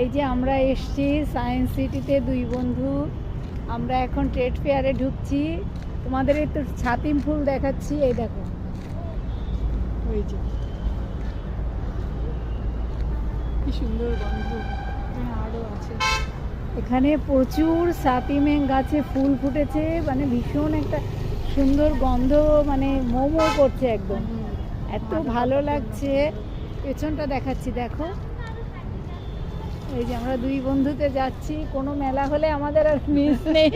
এই যে আমরা এসছি সায়েন্স সিটিতে দুই বন্ধু। আমরা এখন ট্রেড ফেয়ারে ঢুকছি। তোমাদের একটু ছাতিম ফুল দেখাচ্ছি এই দেখো। ওই যে। কি সুন্দর গন্ধ। আরও আছে। এখানে প্রচুর সাতিমে গাছে ফুল ফুটেছে মানে ভীষণ একটা সুন্দর গন্ধ মানে মোমো করছে একদম। এত ভালো লাগছে। পেছনটা দেখাচ্ছি দেখো। এই যে আমরা দুই বন্ধুতে যাচ্ছি কোনো মেলা হলে আমাদের আর মিস নেই।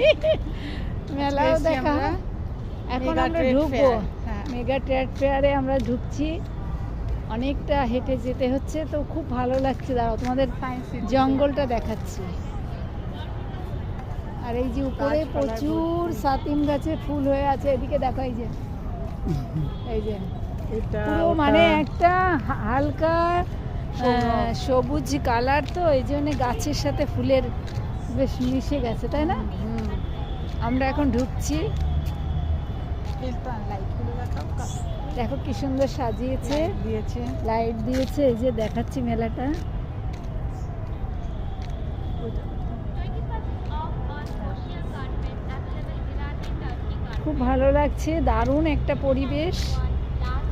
মেলাও দেখা। এখন আমরা ঢুকবো। হ্যাঁ। মেগা ট্রেড ফেয়ারে আমরা ঢুকছি। অনেকটা হেঁটে যেতে হচ্ছে তো খুব ভালো লাগছে। দাঁড়াও তোমাদের জঙ্গলটা দেখাচ্ছি। আর এই যে উপরে প্রচুর সাতিম গাছে ফুল হয়ে আছে। এদিকে দেখো এই যে। এই যে। পুরো মানে একটা হালকা সবুজ। সবুজ কালার তো এই জন্য গাছের সাথে ফুলের বেশ মিশে গেছে তাই না। আমরা এখন ঢুকছি। দেখো কি সুন্দর সাজিয়েছে। দিয়েছে। লাইট দিয়েছে এই যে দেখাচ্ছি মেলাটা। খুব ভালো লাগছে দারুণ একটা পরিবেশ।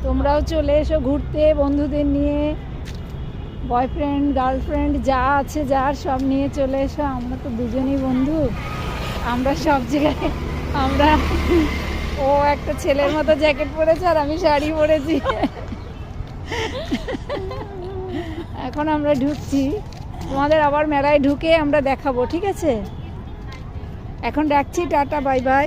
তোমরাও চলে এসো ঘুরতে বন্ধুদের নিয়ে। বয়ফ্রেন্ড গার্লফ্রেন্ড যা আছে যার সব নিয়ে চলে এসো। আমরা তো দুজনেই বন্ধু। আমরা সব জায়গায়, আমরা, ও একটা ছেলের মতো জ্যাকেট পরেছে আর আমি শাড়ি পরেছি। এখন আমরা ঢুকছি। তোমাদের আবার মেলায় ঢুকে আমরা দেখাবো, ঠিক আছে? এখন রাখছি, টাটা, বাই বাই।